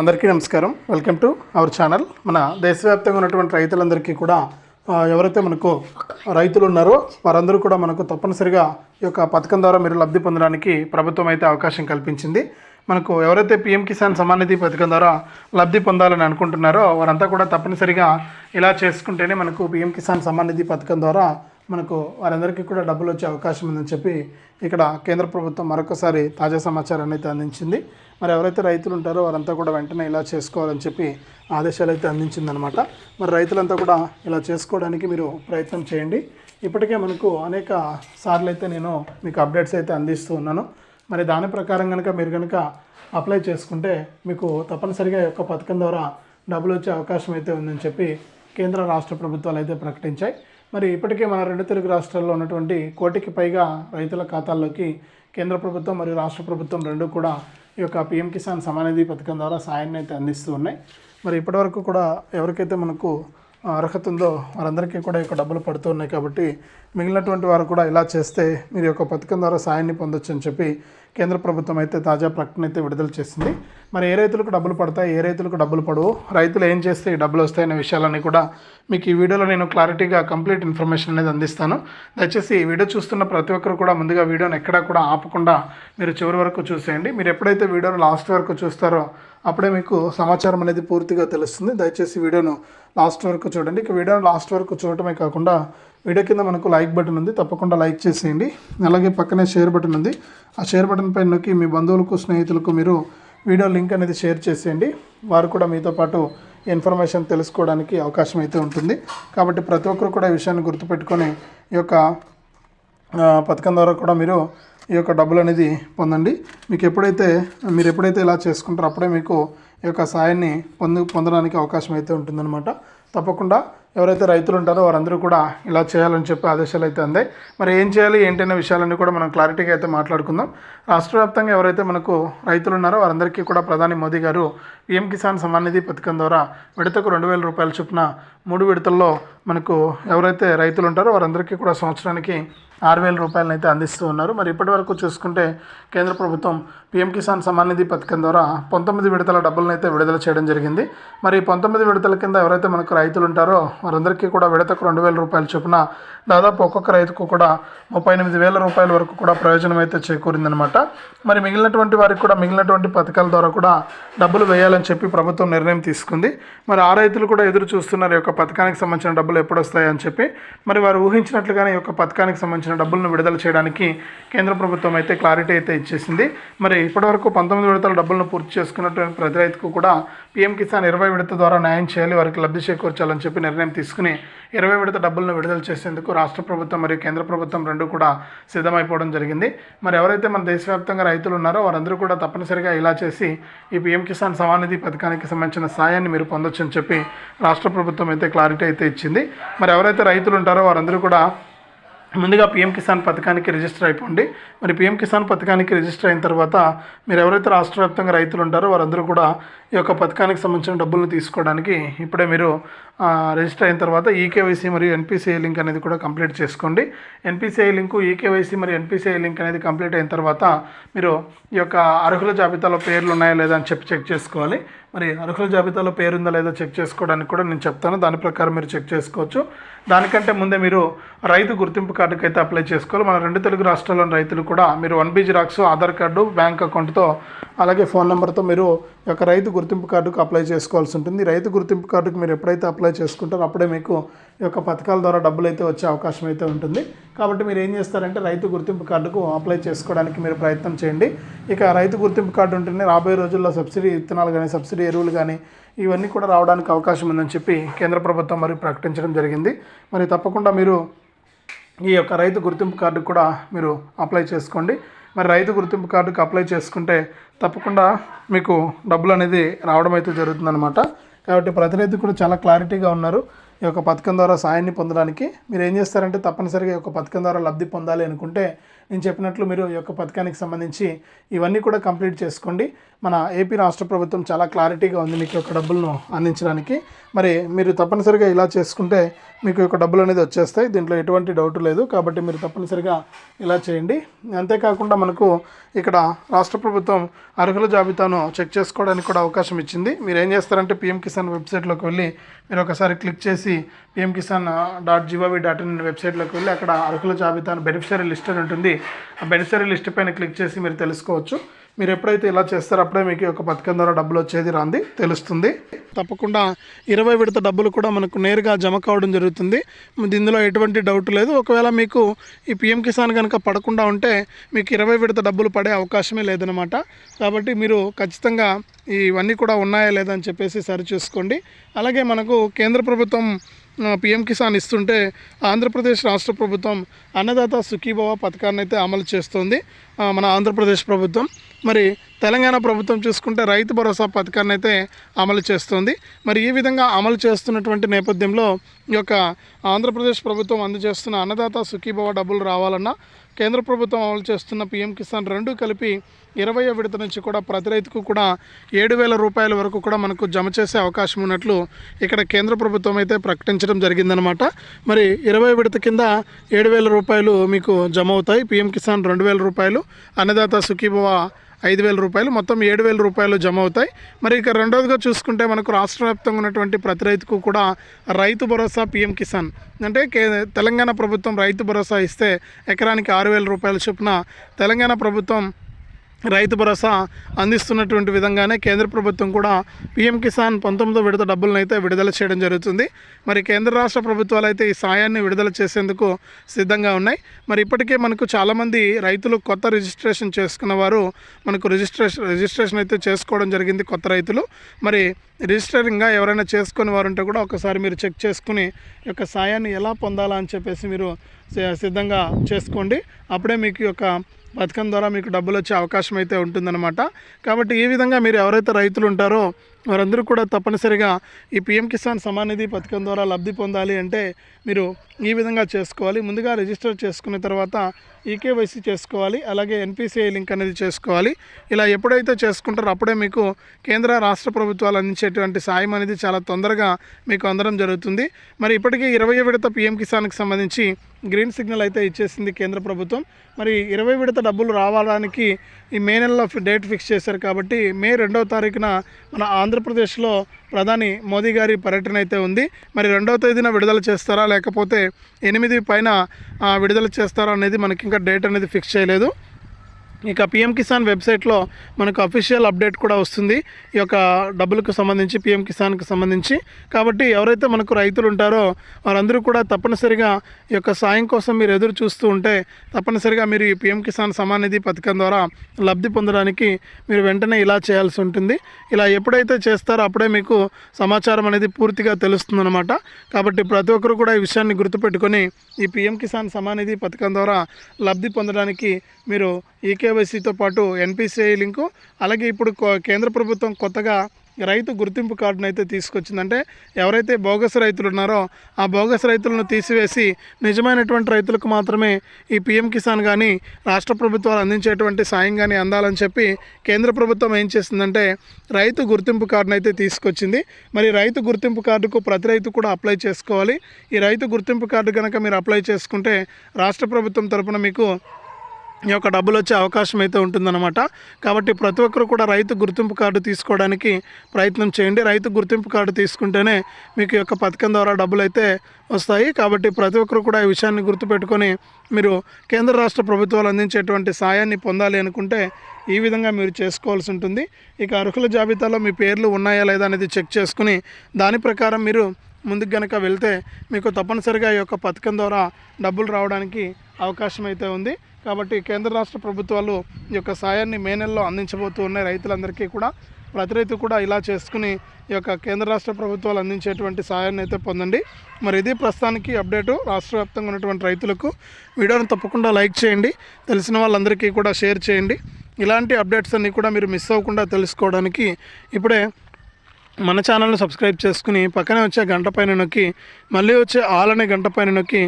అందరికీ నమస్కారం. Welcome to our channel. మన దేశవ్యాప్తంగా ఉన్నటువంటి రైతులందరికీ కూడా ఎవరైతే మనకు రైతులు ఉన్నారో వారందరూ కూడా మనకు తప్పనిసరిగా ఈ యొక్క పథకం ద్వారా మీరు లబ్ధి పొందడానికి ప్రభుత్వం అయితే అవకాశం కల్పించింది. మనకు ఎవరైతే పిఎం కిసాన్ సమాన్ నిధి పథకం ద్వారా లబ్ధి పొందాలని అనుకుంటున్నారో వారంతా కూడా తప్పనిసరిగా ఇలా చేసుకుంటేనే మనకు పిఎం కిసాన్ సమాన్ నిధి పథకం ద్వారా మనకు వారందరికీ కూడా డబ్బులు వచ్చే అవకాశం ఉందని చెప్పి ఇక్కడ కేంద్ర ప్రభుత్వం మరొకసారి తాజా సమాచారాన్ని అయితే అందించింది. మరి ఎవరైతే రైతులు ఉంటారో వారంతా కూడా వెంటనే ఇలా చేసుకోవాలని చెప్పి ఆదేశాలు అయితే అందించిందనమాట మరి రైతులంతా కూడా ఇలా చేసుకోవడానికి మీరు ప్రయత్నం చేయండి. ఇప్పటికే మనకు అనేక సార్లు అయితే నేను మీకు అప్డేట్స్ అయితే అందిస్తూ ఉన్నాను. మరి దాని ప్రకారం కనుక మీరు కనుక అప్లై చేసుకుంటే మీకు తప్పనిసరిగా యొక్క పథకం ద్వారా డబ్బులు వచ్చే అవకాశం అయితే ఉందని చెప్పి కేంద్ర రాష్ట్ర ప్రభుత్వాలు అయితే ప్రకటించాయి. మరి ఇప్పటికే మన రెండు తెలుగు రాష్ట్రాల్లో ఉన్నటువంటి కోటికి పైగా రైతుల ఖాతాల్లోకి కేంద్ర ప్రభుత్వం మరియు రాష్ట్ర ప్రభుత్వం రెండు కూడా ఈ యొక్క పిఎం కిసాన్ సమానిధి పథకం ద్వారా సాయాన్ని అయితే అందిస్తూ ఉన్నాయి. మరి ఇప్పటివరకు కూడా ఎవరికైతే మనకు అర్హత ఉందో వారందరికీ కూడా ఈ యొక్క డబ్బులు పడుతూ ఉన్నాయి కాబట్టి మిగిలినటువంటి వారు కూడా ఇలా చేస్తే మీరు ఈ యొక్క పథకం ద్వారా సాయాన్ని పొందొచ్చు అని చెప్పి కేంద్ర ప్రభుత్వం అయితే తాజా ప్రకటన అయితే విడుదల చేసింది. మరి ఏ రైతులకు డబ్బులు పడతాయి ఏ రైతులకు డబ్బులు పడవు రైతులు ఏం చేస్తే ఈ డబ్బులు వస్తాయనే విషయాలన్నీ కూడా మీకు ఈ వీడియోలో నేను క్లారిటీగా కంప్లీట్ ఇన్ఫర్మేషన్ అనేది అందిస్తాను. దయచేసి ఈ వీడియో చూస్తున్న ప్రతి ఒక్కరు కూడా ముందుగా వీడియోని ఎక్కడా కూడా ఆపకుండా మీరు చివరి వరకు చూసేయండి. మీరు ఎప్పుడైతే వీడియోను లాస్ట్ వరకు చూస్తారో అప్పుడే మీకు సమాచారం అనేది పూర్తిగా తెలుస్తుంది. దయచేసి వీడియోను లాస్ట్ వరకు చూడండి. ఇక వీడియోను లాస్ట్ వరకు చూడటమే కాకుండా వీడియో కింద మనకు లైక్ బటన్ ఉంది. తప్పకుండా లైక్ చేసేయండి. అలాగే పక్కనే షేర్ బటన్ ఉంది. ఆ షేర్ బటన్ పైన నొక్కి మీ బంధువులకు స్నేహితులకు మీరు వీడియో లింక్ అనేది షేర్ చేసేయండి. వారు కూడా మీతో పాటు ఇన్ఫర్మేషన్ తెలుసుకోవడానికి అవకాశం అయితే ఉంటుంది. కాబట్టి ప్రతి ఒక్కరు కూడా ఈ విషయాన్ని గుర్తుపెట్టుకొని ఈ యొక్క పథకం ద్వారా కూడా మీరు ఈ యొక్క డబ్బులు అనేది పొందండి. మీకు ఎప్పుడైతే మీరు ఎప్పుడైతే ఇలా చేసుకుంటారో అప్పుడే మీకు ఈ యొక్క సాయాన్ని పొందు పొందడానికి అవకాశం అయితే ఉంటుందన్నమాట. తప్పకుండా ఎవరైతే రైతులు ఉంటారో వారందరూ కూడా ఇలా చేయాలని చెప్పి ఆదేశాలు అయితే అందాయి. మరి ఏం చేయాలి ఏంటనే విషయాలన్నీ కూడా మనం క్లారిటీగా అయితే మాట్లాడుకుందాం. రాష్ట్ర వ్యాప్తంగా ఎవరైతే మనకు రైతులు ఉన్నారో వారందరికీ కూడా ప్రధాని మోదీ గారు పీఎం కిసాన్ సమ్మాన్ నిధి పథకం ద్వారా విడతకు రెండు వేల రూపాయల చొప్పున మూడు విడతల్లో మనకు ఎవరైతే రైతులు ఉంటారో వారందరికీ కూడా సంవత్సరానికి ఆరు వేల రూపాయలను అయితే అందిస్తూ ఉన్నారు. మరి ఇప్పటి వరకు చూసుకుంటే కేంద్ర ప్రభుత్వం పిఎం కిసాన్ సమ్మాన్ నిధి పథకం ద్వారా పంతొమ్మిది విడతల డబ్బులను అయితే విడుదల చేయడం జరిగింది. మరి పంతొమ్మిది విడతల కింద ఎవరైతే మనకు రైతులు ఉంటారో వారందరికీ కూడా విడతకు రెండు వేల రూపాయల చొప్పున దాదాపు ఒక్కొక్క రైతుకు కూడా ముప్పై ఎనిమిది వేల రూపాయల వరకు కూడా ప్రయోజనం అయితే చేకూరిందనమాట మరి మిగిలినటువంటి వారికి కూడా మిగిలినటువంటి పథకాల ద్వారా కూడా డబ్బులు వేయాలని చెప్పి ప్రభుత్వం నిర్ణయం తీసుకుంది. మరి ఆ రైతులు కూడా ఎదురు చూస్తున్నారు ఈ యొక్క పథకానికి సంబంధించిన డబ్బులు ఎప్పుడు వస్తాయని చెప్పి మరి వారు ఊహించినట్లుగానే ఈ యొక్క పథకానికి సంబంధించిన డబ్బులను విడుదల చేయడానికి కేంద్ర ప్రభుత్వం అయితే క్లారిటీ అయితే ఇచ్చేసింది. మరి ఇప్పటివరకు పంతొమ్మిది విడతల డబ్బులను పూర్తి చేసుకున్నటువంటి ప్రతి రైతుకు కూడా పీఎం కిసాన్ ఇరవై విడత ద్వారా న్యాయం చేయాలి వారికి లబ్ధి చేకూర్చాలని చెప్పి నిర్ణయం తీసుకుని ఇరవై విడత డబ్బులను విడుదల చేసేందుకు రాష్ట్ర ప్రభుత్వం మరియు కేంద్ర ప్రభుత్వం రెండు కూడా సిద్ధమైపోవడం జరిగింది. మరి ఎవరైతే మన దేశవ్యాప్తంగా రైతులు ఉన్నారో వారందరూ కూడా తప్పనిసరిగా ఇలా చేసి ఈ పీఎం కిసాన్ సమానిధి పథకానికి సంబంధించిన సాయాన్ని మీరు పొందొచ్చని చెప్పి రాష్ట్ర ప్రభుత్వం అయితే క్లారిటీ అయితే ఇచ్చింది. మరి ఎవరైతే రైతులు ఉంటారో వారందరూ కూడా ముందుగా పిఎం కిసాన్ పథకానికి రిజిస్టర్ అయిపోండి. మరి పిఎం కిసాన్ పథకానికి రిజిస్టర్ అయిన తర్వాత మీరు ఎవరైతే రాష్ట్ర వ్యాప్తంగా రైతులు ఉంటారో వారందరూ కూడా ఈ యొక్క పథకానికి సంబంధించిన డబ్బులను తీసుకోవడానికి ఇప్పుడే మీరు రిజిస్టర్ అయిన తర్వాత ఈకేవైసీ మరియు ఎన్పిసిఐ లింక్ అనేది కూడా కంప్లీట్ చేసుకోండి. ఎన్పిసిఐ లింకు ఈకేవైసీ మరియు ఎన్పిసిఐ లింక్ అనేది కంప్లీట్ అయిన తర్వాత మీరు ఈ యొక్క అర్హుల జాబితాలో పేర్లు ఉన్నాయా లేదా అని చెప్పి చెక్ చేసుకోవాలి. మరి అర్హుల జాబితాలో పేరు ఉందా లేదా చెక్ చేసుకోవడానికి కూడా నేను చెప్తాను. దాని ప్రకారం మీరు చెక్ చేసుకోవచ్చు. దానికంటే ముందే మీరు రైతు గుర్తింపు కార్డుకి అయితే అప్లై చేసుకోవాలి. మన రెండు తెలుగు రాష్ట్రాల్లోని రైతులు కూడా మీరు one B xerox Aadhaar card bank అకౌంట్తో అలాగే ఫోన్ నెంబర్తో మీరు యొక్క రైతు గుర్తింపు కార్డుకు అప్లై చేసుకోవాల్సి ఉంటుంది. రైతు గుర్తింపు కార్డుకు మీరు ఎప్పుడైతే అప్లై చేసుకుంటారో అప్పుడే మీకు ఈ యొక్క పథకాల ద్వారా డబ్బులు అయితే వచ్చే అవకాశం అయితే ఉంటుంది. కాబట్టి మీరు ఏం చేస్తారంటే రైతు గుర్తింపు కార్డుకు అప్లై చేసుకోవడానికి మీరు ప్రయత్నం చేయండి. ఇక రైతు గుర్తింపు కార్డు ఉంటేనే రాబోయే రోజుల్లో సబ్సిడీ విత్తనాలు కానీ సబ్సిడీ ఎరువులు కానీ ఇవన్నీ కూడా రావడానికి అవకాశం ఉందని చెప్పి కేంద్ర ప్రభుత్వం మరి ప్రకటించడం జరిగింది. మరి తప్పకుండా మీరు ఈ యొక్క రైతు గుర్తింపు కార్డు కూడా మీరు అప్లై చేసుకోండి. మరి రైతు గుర్తింపు కార్డుకి అప్లై చేసుకుంటే తప్పకుండా మీకు డబ్బులు అనేది రావడం అయితే జరుగుతుందన్నమాట. కాబట్టి ప్రతి రైతు కూడా చాలా క్లారిటీగా ఉన్నారు. ఈ యొక్క పథకం ద్వారా సాయాన్ని పొందడానికి. మీరు ఏం చేస్తారంటే తప్పనిసరిగా ఈ యొక్క పథకం ద్వారా లబ్ధి పొందాలి అనుకుంటే నేను చెప్పినట్లు మీరు ఈ యొక్క పథకానికి సంబంధించి ఇవన్నీ కూడా కంప్లీట్ చేసుకోండి. మన ఏపీ రాష్ట్ర ప్రభుత్వం చాలా క్లారిటీగా ఉంది మీకు యొక్క డబ్బులను అందించడానికి. మరి మీరు తప్పనిసరిగా ఇలా చేసుకుంటే మీకు యొక్క డబ్బులు అనేది వచ్చేస్తాయి. దీంట్లో ఎటువంటి డౌట్ లేదు. కాబట్టి మీరు తప్పనిసరిగా ఇలా చేయండి. అంతేకాకుండా మనకు ఇక్కడ రాష్ట్ర ప్రభుత్వం అర్హుల జాబితాను చెక్ చేసుకోవడానికి కూడా అవకాశం ఇచ్చింది. మీరు ఏం చేస్తారంటే పిఎం కిసాన్ వెబ్సైట్లోకి వెళ్ళి మీరు ఒకసారి క్లిక్ చేసి PM Kisan dot gov dot in వెబ్సైట్లోకి వెళ్ళి అక్కడ అర్హుల జాబితాను బెనిఫిషరీ లిస్ట్ అని ఉంటుంది. ఆ బెనిఫిషరీ లిస్ట్ పైన క్లిక్ చేసి మీరు తెలుసుకోవచ్చు. మీరు ఎప్పుడైతే ఇలా చేస్తారో అప్పుడే మీకు ఒక పథకం ద్వారా డబ్బులు వచ్చేది రాంది తెలుస్తుంది. తప్పకుండా ఇరవై విడత డబ్బులు కూడా మనకు నేరుగా జమ కావడం జరుగుతుంది. ఇందులో ఎటువంటి డౌట్ లేదు. ఒకవేళ మీకు ఈ పిఎం కిసాన్ కనుక పడకుండా ఉంటే మీకు ఇరవై విడత డబ్బులు పడే అవకాశమే లేదనమాట కాబట్టి మీరు ఖచ్చితంగా ఇవన్నీ కూడా ఉన్నాయా లేదా అని చెప్పేసి సరిచూసుకోండి అలాగే మనకు కేంద్ర ప్రభుత్వం పిఎం కిసాన్ ఇస్తుంటే ఆంధ్రప్రదేశ్ రాష్ట్ర ప్రభుత్వం అన్నదాత సుఖీభవ పథకాన్ని అయితే అమలు చేస్తుంది. మన ఆంధ్రప్రదేశ్ ప్రభుత్వం. మరి తెలంగాణ ప్రభుత్వం చూసుకుంటే రైతు భరోసా పథకాన్ని అయితే అమలు చేస్తుంది. మరి ఈ విధంగా అమలు చేస్తున్నటువంటి నేపథ్యంలో ఈ యొక్క ఆంధ్రప్రదేశ్ ప్రభుత్వం అందజేస్తున్న అన్నదాత సుఖీభవ డబ్బులు రావాలన్నా కేంద్ర ప్రభుత్వం అమలు చేస్తున్న పిఎం కిసాన్ రెండు కలిపి ఇరవై విడత నుంచి కూడా ప్రతి రైతుకు కూడా ఏడు వేల రూపాయల వరకు కూడా మనకు జమ చేసే అవకాశం ఉన్నట్లు ఇక్కడ కేంద్ర ప్రభుత్వం అయితే ప్రకటించడం జరిగిందనమాట మరి ఇరవై విడత కింద ఏడు వేల రూపాయలు మీకు జమ అవుతాయి. పీఎం కిసాన్ రెండు వేల రూపాయలు అన్నదాత సుఖీభవ ఐదు వేల రూపాయలు. మొత్తం ఏడు వేల రూపాయలు జమ అవుతాయి. మరి ఇక రెండవదిగా చూసుకుంటే మనకు రాష్ట్ర వ్యాప్తంగా ఉన్నటువంటి ప్రతి రైతుకు కూడా రైతు భరోసా పీఎం కిసాన్. అంటే కే తెలంగాణ ప్రభుత్వం రైతు భరోసా ఇస్తే ఎకరానికి ఆరు వేల రూపాయల చొప్పున తెలంగాణ ప్రభుత్వం రైతు భరోసా అందిస్తున్నటువంటి విధంగానే కేంద్ర ప్రభుత్వం కూడా పీఎం కిసాన్ పంతొమ్మిదో విడత డబ్బులను అయితే విడుదల చేయడం జరుగుతుంది. మరి కేంద్ర రాష్ట్ర ప్రభుత్వాలు అయితే ఈ సాయాన్ని విడుదల చేసేందుకు సిద్ధంగా ఉన్నాయి. మరి ఇప్పటికే మనకు చాలామంది రైతులు కొత్త రిజిస్ట్రేషన్ చేసుకున్న వారు మనకు రిజిస్ట్రేషన్ రిజిస్ట్రేషన్ అయితే చేసుకోవడం జరిగింది కొత్త రైతులు. మరి రిజిస్టరింగ్గా ఎవరైనా చేసుకుని వారు ఉంటే కూడా ఒకసారి మీరు చెక్ చేసుకుని యొక్క సాయాన్ని ఎలా పొందాలా అని చెప్పేసి మీరు సి- సిద్ధంగా చేసుకోండి. అప్పుడే మీకు యొక్క పథకం ద్వారా మీకు డబ్బులు వచ్చే అవకాశం అయితే ఉంటుందన్నమాట. కాబట్టి ఈ విధంగా మీరు ఎవరైతే రైతులు ఉంటారో వారందరూ కూడా తప్పనిసరిగా ఈ పిఎం కిసాన్ సమాన్ నిధి పథకం ద్వారా లబ్ధి పొందాలి అంటే మీరు ఈ విధంగా చేసుకోవాలి. ముందుగా రిజిస్టర్ చేసుకున్న తర్వాత ఈకేవైసీ చేసుకోవాలి అలాగే ఎన్పిసిఐ లింక్ అనేది చేసుకోవాలి. ఇలా ఎప్పుడైతే చేసుకుంటారో అప్పుడే మీకు కేంద్ర రాష్ట్ర ప్రభుత్వాలు అందించేటువంటి సాయం అనేది చాలా తొందరగా మీకు అందడం జరుగుతుంది. మరి ఇప్పటికీ ఇరవై విడత పిఎం కిసాన్కి సంబంధించి గ్రీన్ సిగ్నల్ అయితే ఇచ్చేసింది కేంద్ర ప్రభుత్వం. మరి ఇరవై విడత డబ్బులు రావడానికి ఈ మే నెలలో డేట్ ఫిక్స్ చేశారు కాబట్టి మే రెండవ తారీఖున మన ఆంధ్రప్రదేశ్లో ప్రధాని మోదీ గారి పర్యటన అయితే ఉంది. మరి రెండవ తేదీన విడుదల చేస్తారా? లేకపోతే ఎనిమిది పైన విడుదల చేస్తారా అనేది మనకి ఇంకా డేట్ అనేది ఫిక్స్ చేయలేదు. ఇక పిఎం కిసాన్ వెబ్సైట్లో మనకు అఫీషియల్ అప్డేట్ కూడా వస్తుంది. ఈ యొక్క డబ్బులకు సంబంధించి పిఎం కిసాన్కి సంబంధించి. కాబట్టి ఎవరైతే మనకు రైతులు ఉంటారో వారందరూ కూడా తప్పనిసరిగా ఈ యొక్క సాయం కోసం మీరు ఎదురు చూస్తూ ఉంటే తప్పనిసరిగా మీరు ఈ పిఎం కిసాన్ సమాన్ నిధి పథకం ద్వారా లబ్ధి పొందడానికి మీరు వెంటనే ఇలా చేయాల్సి ఉంటుంది. ఇలా ఎప్పుడైతే చేస్తారో అప్పుడే మీకు సమాచారం అనేది పూర్తిగా తెలుస్తుందన్నమాట. కాబట్టి ప్రతి ఒక్కరు కూడా ఈ విషయాన్ని గుర్తుపెట్టుకొని ఈ పిఎం కిసాన్ సమానిధి పథకం ద్వారా లబ్ధి పొందడానికి మీరు ఈకేవైసీతో పాటు ఎన్పిసిఐ లింకు అలాగే ఇప్పుడు కేంద్ర ప్రభుత్వం కొత్తగా రైతు గుర్తింపు కార్డును అయితే తీసుకొచ్చిందంటే ఎవరైతే బోగస్ రైతులు ఉన్నారో ఆ బోగస్ రైతులను తీసివేసి నిజమైనటువంటి రైతులకు మాత్రమే ఈ పిఎం కిసాన్ కానీ రాష్ట్ర ప్రభుత్వాలు అందించేటువంటి సాయం కానీ అందాలని చెప్పి కేంద్ర ప్రభుత్వం ఏం చేసిందంటే రైతు గుర్తింపు కార్డును అయితే తీసుకొచ్చింది. మరి రైతు గుర్తింపు కార్డుకు ప్రతి రైతు కూడా అప్లై చేసుకోవాలి. ఈ రైతు గుర్తింపు కార్డు కనుక మీరు అప్లై చేసుకుంటే రాష్ట్ర ప్రభుత్వం తరపున మీకు యొక్క డబ్బులు వచ్చే అవకాశం అయితే ఉంటుందన్నమాట. కాబట్టి ప్రతి ఒక్కరు కూడా రైతు గుర్తింపు కార్డు తీసుకోవడానికి ప్రయత్నం చేయండి. రైతు గుర్తింపు కార్డు తీసుకుంటేనే మీకు యొక్క పథకం ద్వారా డబ్బులు అయితే వస్తాయి. కాబట్టి ప్రతి ఒక్కరు కూడా ఈ విషయాన్ని గుర్తుపెట్టుకొని మీరు కేంద్ర రాష్ట్ర ప్రభుత్వాలు అందించేటువంటి సాయాన్ని పొందాలి అనుకుంటే ఈ విధంగా మీరు చేసుకోవాల్సి ఉంటుంది. ఇక అర్హుల జాబితాలో మీ పేర్లు ఉన్నాయా లేదా అనేది చెక్ చేసుకుని దాని ప్రకారం మీరు ముందుకు గనక వెళ్తే మీకు తప్పనిసరిగా ఈ యొక్క పథకం ద్వారా డబ్బులు రావడానికి అవకాశం అయితే ఉంది. కాబట్టి కేంద్ర రాష్ట్ర ప్రభుత్వాలు ఈ యొక్క సాయాన్ని మే నెలలో అందించబోతూ ఉన్నాయి. రైతులందరికీ కూడా ప్రతి రైతు కూడా ఇలా చేసుకుని ఈ యొక్క కేంద్ర రాష్ట్ర ప్రభుత్వాలు అందించేటువంటి సాయాన్ని అయితే పొందండి. మరి ఇది ప్రస్తుతానికి అప్డేటు. రాష్ట్ర వ్యాప్తంగా ఉన్నటువంటి రైతులకు వీడియోను తప్పకుండా లైక్ చేయండి. తెలిసిన వాళ్ళందరికీ కూడా షేర్ చేయండి. ఇలాంటి అప్డేట్స్ అన్నీ కూడా మీరు మిస్ అవ్వకుండా తెలుసుకోవడానికి ఇప్పుడే మన ఛానల్ని సబ్స్క్రైబ్ చేసుకుని పక్కనే వచ్చే గంట పైన నొక్కి మళ్ళీ వచ్చే ఆల్ అనే గంట పైన నొక్కి